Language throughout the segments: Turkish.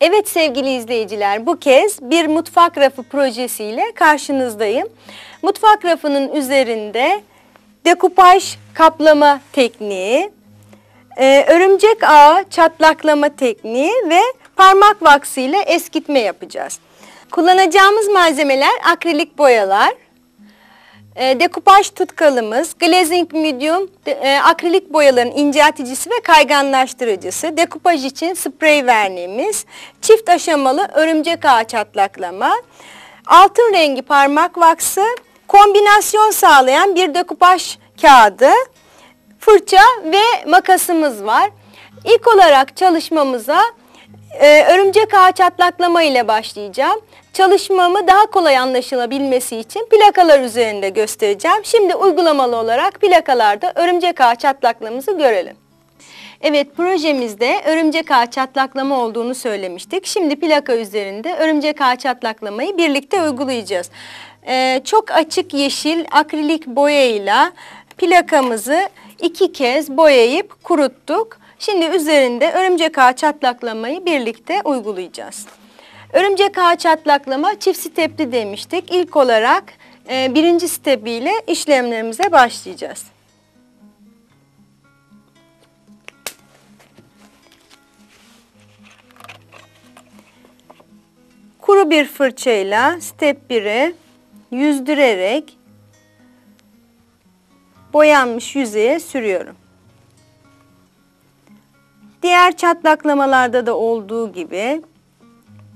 Evet sevgili izleyiciler bu kez bir mutfak rafı projesiyle karşınızdayım. Mutfak rafının üzerinde dekupaj kaplama tekniği, e, örümcek ağı çatlaklama tekniği ve parmak vaksı eskitme yapacağız. Kullanacağımız malzemeler akrilik boyalar, e, dekupaj tutkalımız, glazing medium, de, e, akrilik boyaların incelticisi ve kayganlaştırıcısı, dekupaj için sprey verniğimiz, çift aşamalı örümcek ağı çatlaklama, altın rengi parmak vaksı, kombinasyon sağlayan bir dekupaj kağıdı, fırça ve makasımız var. İlk olarak çalışmamıza e, örümcek ağı çatlaklama ile başlayacağım. Çalışmamı daha kolay anlaşılabilmesi için plakalar üzerinde göstereceğim. Şimdi uygulamalı olarak plakalarda örümcek ağı çatlaklamamızı görelim. Evet projemizde örümcek ağı çatlaklama olduğunu söylemiştik. Şimdi plaka üzerinde örümcek ağı çatlaklamayı birlikte uygulayacağız. Ee, çok açık yeşil akrilik boyayla plakamızı iki kez boyayıp kuruttuk. Şimdi üzerinde örümcek ağı çatlaklamayı birlikte uygulayacağız. Örümcek ağı çatlaklama çift stepli demiştik. İlk olarak e, birinci stepiyle işlemlerimize başlayacağız. Kuru bir fırçayla step 1'i yüzdürerek boyanmış yüzeye sürüyorum. Diğer çatlaklamalarda da olduğu gibi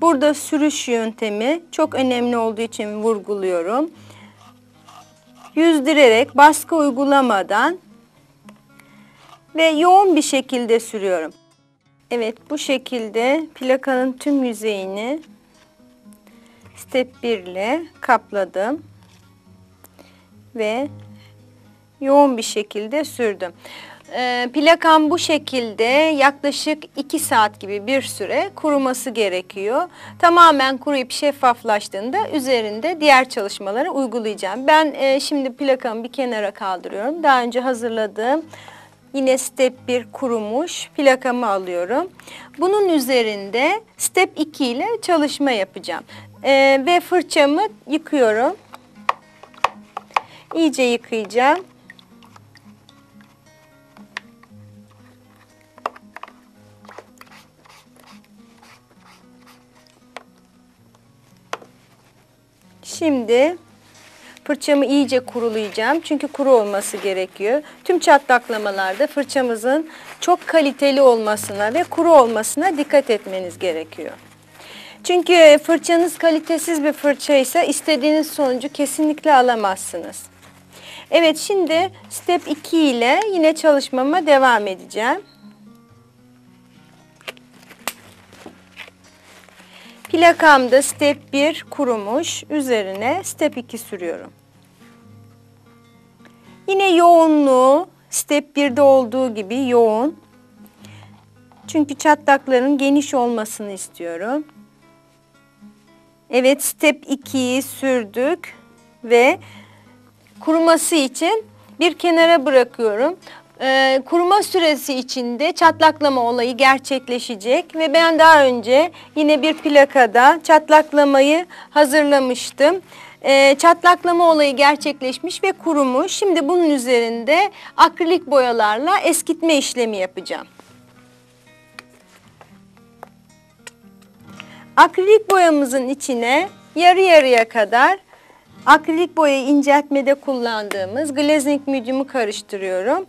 burada sürüş yöntemi çok önemli olduğu için vurguluyorum. Yüzdürerek baskı uygulamadan ve yoğun bir şekilde sürüyorum. Evet bu şekilde plakanın tüm yüzeyini step 1 ile kapladım ve yoğun bir şekilde sürdüm. E, plakam bu şekilde yaklaşık 2 saat gibi bir süre kuruması gerekiyor. Tamamen kuruyup şeffaflaştığında üzerinde diğer çalışmaları uygulayacağım. Ben e, şimdi plakamı bir kenara kaldırıyorum. Daha önce hazırladığım yine step 1 kurumuş plakamı alıyorum. Bunun üzerinde step 2 ile çalışma yapacağım. E, ve fırçamı yıkıyorum. İyice yıkayacağım. Şimdi fırçamı iyice kurulayacağım. Çünkü kuru olması gerekiyor. Tüm çatlaklamalarda fırçamızın çok kaliteli olmasına ve kuru olmasına dikkat etmeniz gerekiyor. Çünkü fırçanız kalitesiz bir fırça ise istediğiniz sonucu kesinlikle alamazsınız. Evet şimdi step 2 ile yine çalışmama devam edeceğim. Plakamda step 1 kurumuş. Üzerine step 2 sürüyorum. Yine yoğunluğu step 1'de olduğu gibi yoğun. Çünkü çatlakların geniş olmasını istiyorum. Evet step 2'yi sürdük ve kuruması için bir kenara bırakıyorum e, kuruma süresi içinde çatlaklama olayı gerçekleşecek ve ben daha önce yine bir plakada çatlaklamayı hazırlamıştım. E, çatlaklama olayı gerçekleşmiş ve kurumuş. Şimdi bunun üzerinde akrilik boyalarla eskitme işlemi yapacağım. Akrilik boyamızın içine yarı yarıya kadar akrilik boyayı inceltmede kullandığımız glazing medium'u karıştırıyorum.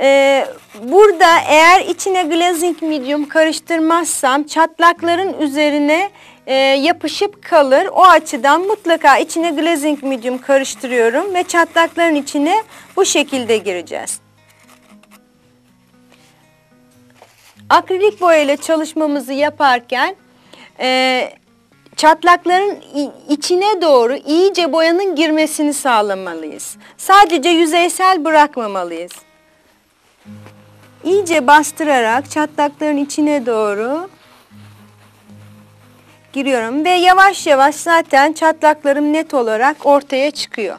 Ee, burada eğer içine glazing medium karıştırmazsam çatlakların üzerine e, yapışıp kalır. O açıdan mutlaka içine glazing medium karıştırıyorum ve çatlakların içine bu şekilde gireceğiz. Akrilik boya ile çalışmamızı yaparken e, çatlakların içine doğru iyice boyanın girmesini sağlamalıyız. Sadece yüzeysel bırakmamalıyız iyice bastırarak çatlakların içine doğru giriyorum ve yavaş yavaş zaten çatlaklarım net olarak ortaya çıkıyor.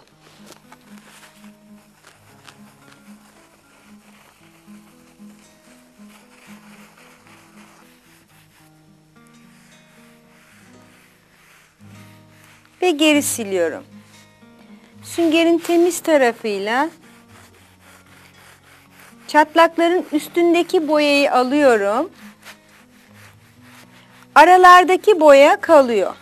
Ve geri siliyorum. Süngerin temiz tarafıyla çatlakların üstündeki boyayı alıyorum. Aralardaki boya kalıyor.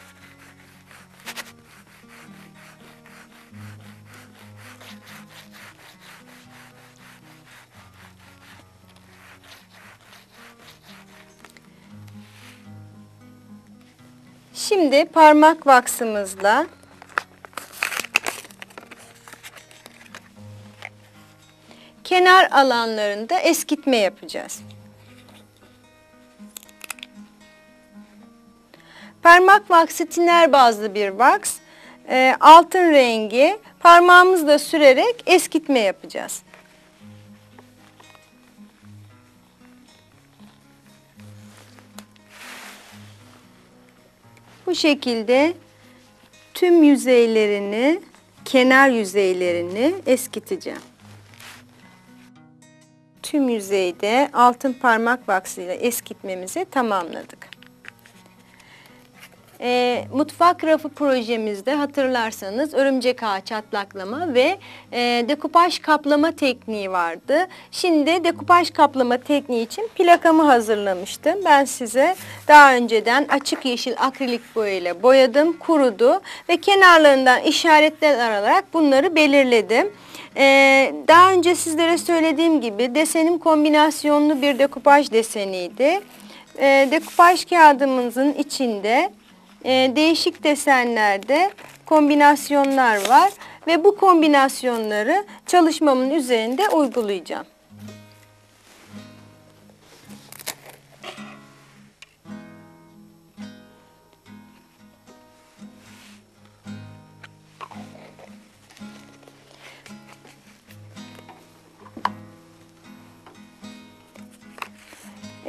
Şimdi parmak vaksımızla kenar alanlarında eskitme yapacağız. Parmak vaksı tiner bazlı bir vaks. E, altın rengi parmağımızla sürerek eskitme yapacağız. Bu şekilde tüm yüzeylerini, kenar yüzeylerini eskiteceğim. Tüm yüzeyde altın parmak vaksıyla eskitmemizi tamamladık. E, mutfak rafı projemizde hatırlarsanız örümcek ağ çatlaklama ve e, dekupaj kaplama tekniği vardı. Şimdi dekupaj kaplama tekniği için plakamı hazırlamıştım. Ben size daha önceden açık yeşil akrilik boyayla boyadım, kurudu ve kenarlarından işaretler alarak bunları belirledim. Ee, daha önce sizlere söylediğim gibi desenim kombinasyonlu bir dekupaj deseniydi. Ee, dekupaj kağıdımızın içinde e, değişik desenlerde kombinasyonlar var ve bu kombinasyonları çalışmamın üzerinde uygulayacağım.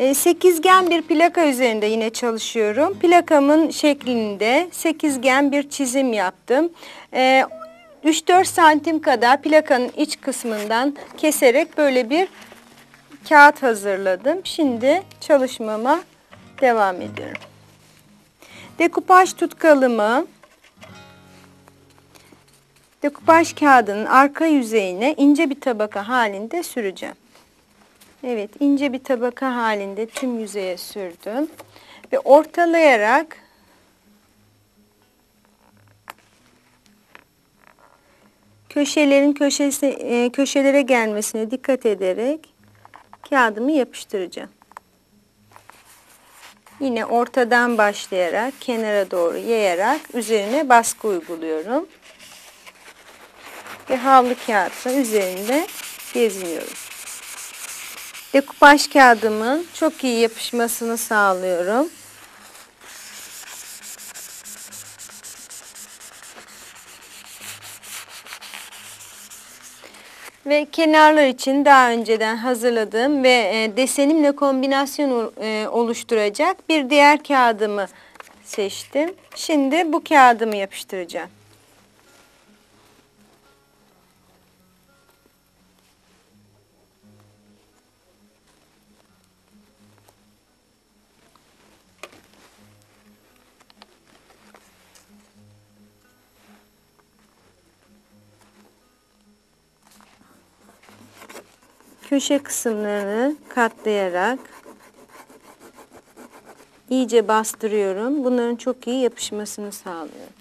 E, sekizgen bir plaka üzerinde yine çalışıyorum. Plakamın şeklinde sekizgen bir çizim yaptım. E, 3-4 santim kadar plakanın iç kısmından keserek böyle bir kağıt hazırladım. Şimdi çalışmama devam ediyorum. Dekupaj tutkalımı dekupaj kağıdının arka yüzeyine ince bir tabaka halinde süreceğim. Evet ince bir tabaka halinde tüm yüzeye sürdüm. Ve ortalayarak köşelerin köşesi, e, köşelere gelmesine dikkat ederek kağıdımı yapıştıracağım. Yine ortadan başlayarak kenara doğru yayarak üzerine baskı uyguluyorum. Ve havlu kağıtla üzerinde geziniyorum. Dekupaj kağıdımın çok iyi yapışmasını sağlıyorum. Ve kenarlar için daha önceden hazırladığım ve e, desenimle kombinasyon e, oluşturacak bir diğer kağıdımı seçtim. Şimdi bu kağıdımı yapıştıracağım. Köşe kısımlarını katlayarak iyice bastırıyorum. Bunların çok iyi yapışmasını sağlıyorum.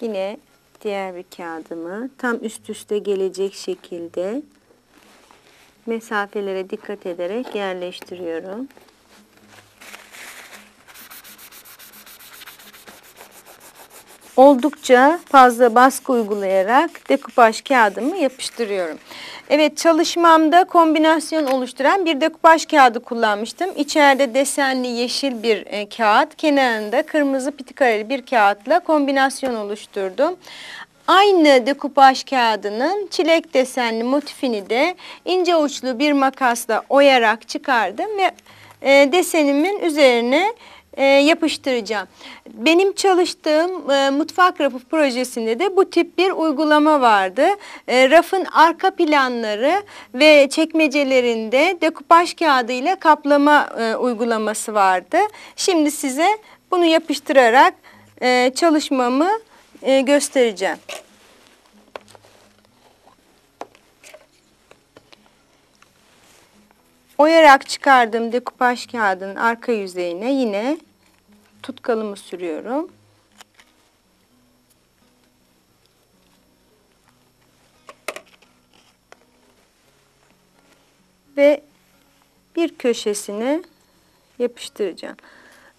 Yine diğer bir kağıdımı tam üst üste gelecek şekilde mesafelere dikkat ederek yerleştiriyorum. Oldukça fazla baskı uygulayarak dekupaj kağıdımı yapıştırıyorum. Evet çalışmamda kombinasyon oluşturan bir dekupaj kağıdı kullanmıştım. İçeride desenli yeşil bir e, kağıt, kenarında kırmızı pitikareli bir kağıtla kombinasyon oluşturdum. Aynı dekupaj kağıdının çilek desenli motifini de ince uçlu bir makasla oyarak çıkardım ve e, desenimin üzerine e, yapıştıracağım. Benim çalıştığım e, mutfak rafı projesinde de bu tip bir uygulama vardı. E, rafın arka planları ve çekmecelerinde dekupaj kağıdı ile kaplama e, uygulaması vardı. Şimdi size bunu yapıştırarak e, çalışmamı e, göstereceğim. Oyarak çıkardığım dekupaj kağıdının arka yüzeyine yine tutkalımı sürüyorum. Ve bir köşesini yapıştıracağım.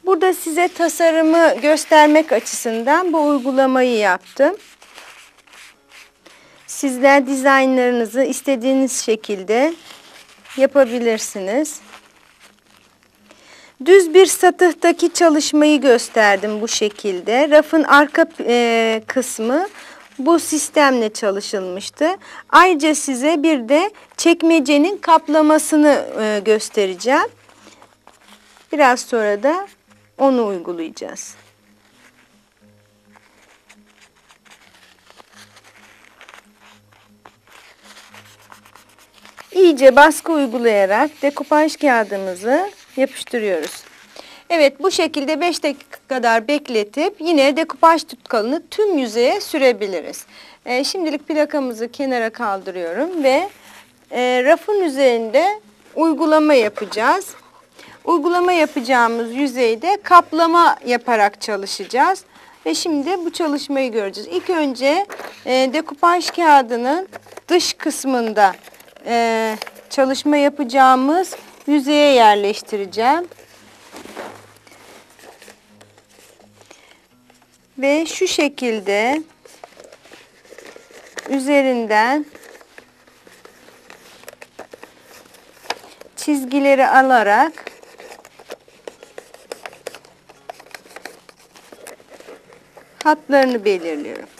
Burada size tasarımı göstermek açısından bu uygulamayı yaptım. Sizler dizaynlarınızı istediğiniz şekilde yapabilirsiniz. Düz bir satıhtaki çalışmayı gösterdim bu şekilde. Rafın arka e, kısmı bu sistemle çalışılmıştı. Ayrıca size bir de çekmecenin kaplamasını e, göstereceğim. Biraz sonra da onu uygulayacağız. İyice baskı uygulayarak dekupaj kağıdımızı yapıştırıyoruz. Evet bu şekilde 5 dakika kadar bekletip yine dekupaj tutkalını tüm yüzeye sürebiliriz. E, şimdilik plakamızı kenara kaldırıyorum ve e, rafın üzerinde uygulama yapacağız. Uygulama yapacağımız yüzeyde kaplama yaparak çalışacağız. Ve şimdi bu çalışmayı göreceğiz. İlk önce e, dekupaj kağıdının dış kısmında e, çalışma yapacağımız yüzeye yerleştireceğim. Ve şu şekilde üzerinden çizgileri alarak hatlarını belirliyorum.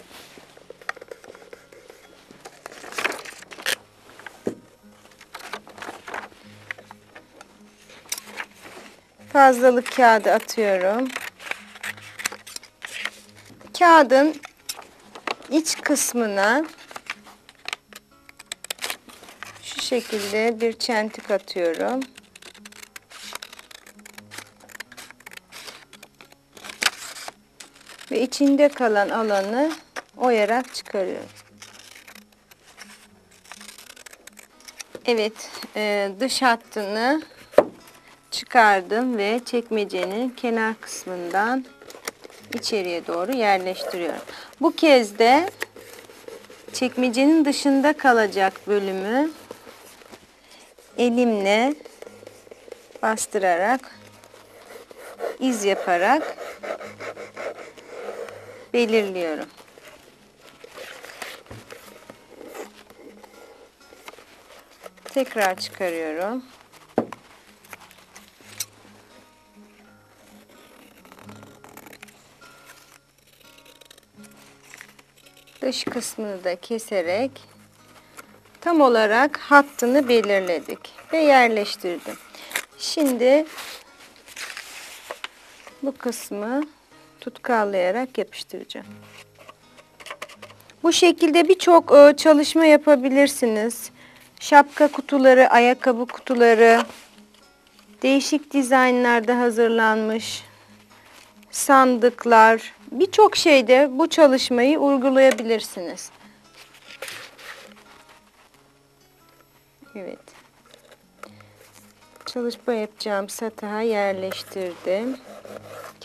Fazlalık kağıdı atıyorum. Kağıdın iç kısmına şu şekilde bir çentik atıyorum. Ve içinde kalan alanı oyarak çıkarıyorum. Evet, e, dış hattını çıkardım ve çekmecenin kenar kısmından içeriye doğru yerleştiriyorum. Bu kez de çekmecenin dışında kalacak bölümü elimle bastırarak iz yaparak belirliyorum. Tekrar çıkarıyorum. Dış kısmını da keserek tam olarak hattını belirledik ve yerleştirdim. Şimdi bu kısmı tutkallayarak yapıştıracağım. Bu şekilde birçok e, çalışma yapabilirsiniz. Şapka kutuları, ayakkabı kutuları, değişik dizaynlarda hazırlanmış sandıklar, birçok şeyde bu çalışmayı uygulayabilirsiniz. Evet. Çalışma yapacağım sataha yerleştirdim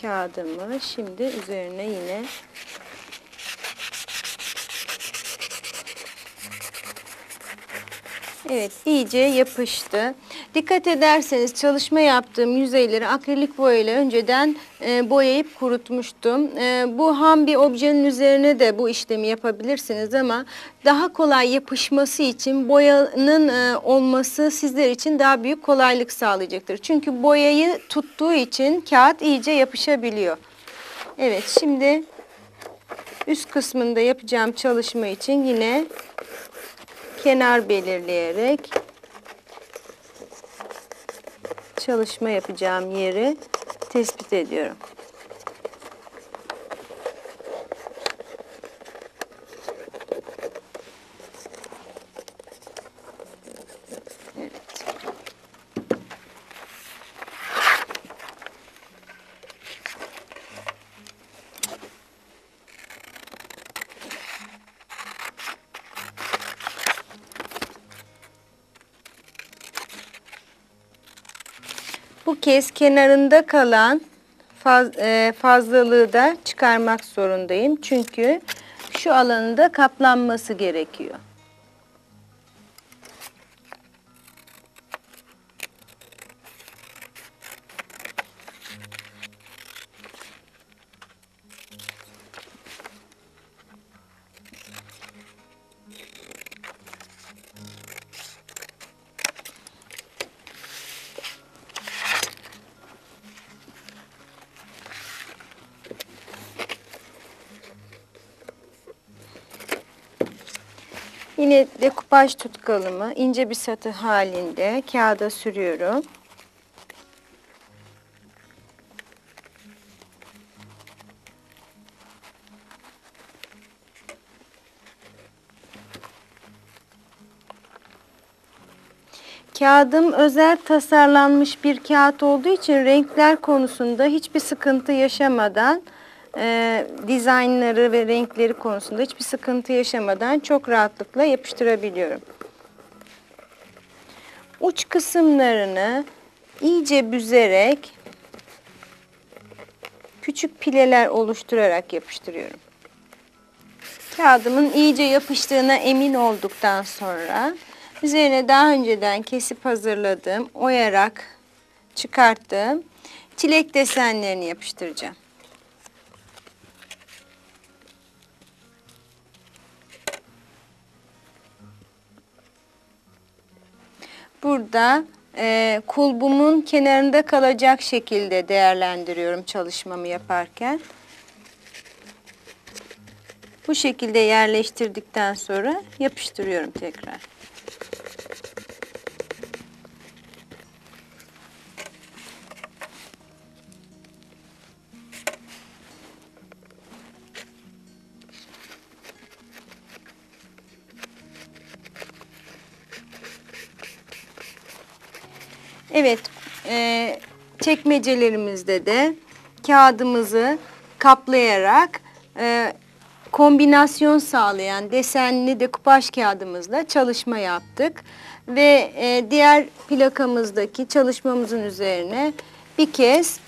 kağıdımı. Şimdi üzerine yine Evet iyice yapıştı. Dikkat ederseniz çalışma yaptığım yüzeyleri akrilik boyayla önceden e, boyayıp kurutmuştum. E, bu ham bir objenin üzerine de bu işlemi yapabilirsiniz ama daha kolay yapışması için boyanın e, olması sizler için daha büyük kolaylık sağlayacaktır. Çünkü boyayı tuttuğu için kağıt iyice yapışabiliyor. Evet şimdi üst kısmında yapacağım çalışma için yine kenar belirleyerek çalışma yapacağım yeri tespit ediyorum. Kez kenarında kalan faz, e, fazlalığı da çıkarmak zorundayım. Çünkü şu alanın da kaplanması gerekiyor. Yine dekupaj tutkalımı ince bir satı halinde kağıda sürüyorum. Kağıdım özel tasarlanmış bir kağıt olduğu için renkler konusunda hiçbir sıkıntı yaşamadan e, dizaynları ve renkleri konusunda hiçbir sıkıntı yaşamadan çok rahatlıkla yapıştırabiliyorum. Uç kısımlarını iyice büzerek küçük pileler oluşturarak yapıştırıyorum. Kağıdımın iyice yapıştığına emin olduktan sonra üzerine daha önceden kesip hazırladığım, oyarak çıkarttığım çilek desenlerini yapıştıracağım. Burada e, kulbumun kenarında kalacak şekilde değerlendiriyorum çalışmamı yaparken. Bu şekilde yerleştirdikten sonra yapıştırıyorum tekrar. Evet, e, çekmecelerimizde de kağıdımızı kaplayarak e, kombinasyon sağlayan desenli dekupaj kağıdımızla çalışma yaptık. Ve e, diğer plakamızdaki çalışmamızın üzerine bir kez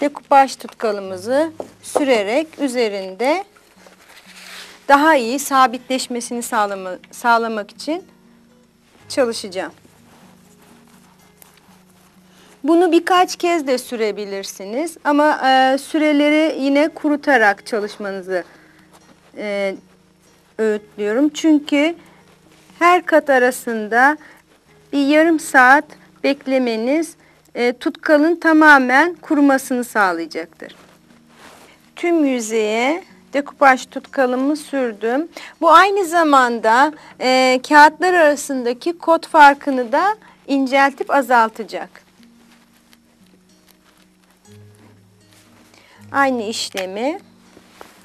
dekupaj tutkalımızı sürerek üzerinde daha iyi sabitleşmesini sağlama, sağlamak için çalışacağım. Bunu birkaç kez de sürebilirsiniz ama e, süreleri yine kurutarak çalışmanızı e, öğütlüyorum. Çünkü her kat arasında bir yarım saat beklemeniz e, tutkalın tamamen kurumasını sağlayacaktır. Tüm yüzeye dekupaj tutkalımı sürdüm. Bu aynı zamanda e, kağıtlar arasındaki kod farkını da inceltip azaltacak. Aynı işlemi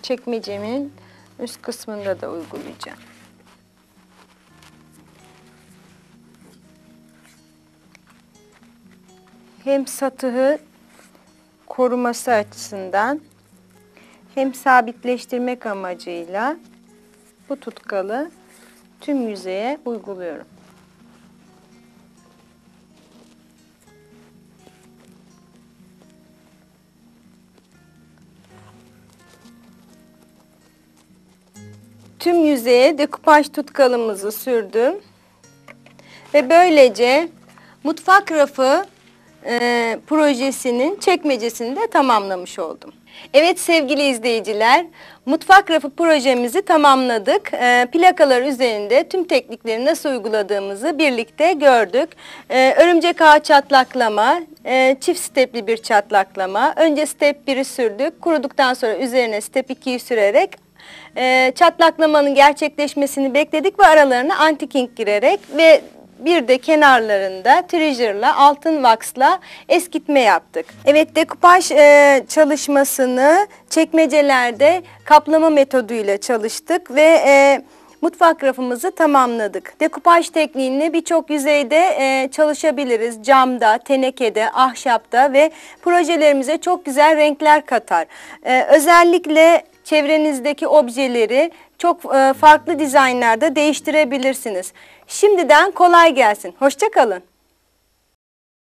çekmecemin üst kısmında da uygulayacağım. Hem satıhı koruması açısından hem sabitleştirmek amacıyla bu tutkalı tüm yüzeye uyguluyorum. Tüm yüzeye dekupaj tutkalımızı sürdüm. Ve böylece mutfak rafı e, projesinin çekmecesini de tamamlamış oldum. Evet sevgili izleyiciler, mutfak rafı projemizi tamamladık. E, plakalar üzerinde tüm teknikleri nasıl uyguladığımızı birlikte gördük. E, örümcek ağ çatlaklama, e, çift stepli bir çatlaklama. Önce step 1'i sürdük, kuruduktan sonra üzerine step 2'yi sürerek e, çatlaklamanın gerçekleşmesini bekledik ve aralarına anti-king girerek ve bir de kenarlarında treasure'la altın vaksla eskitme yaptık. Evet dekupaj e, çalışmasını çekmecelerde kaplama metoduyla çalıştık ve e, mutfak rafımızı tamamladık. Dekupaj tekniğini birçok yüzeyde e, çalışabiliriz. Camda, tenekede, ahşapta ve projelerimize çok güzel renkler katar. E, özellikle çevrenizdeki objeleri çok e, farklı dizaynlarda değiştirebilirsiniz. Şimdiden kolay gelsin. Hoşçakalın.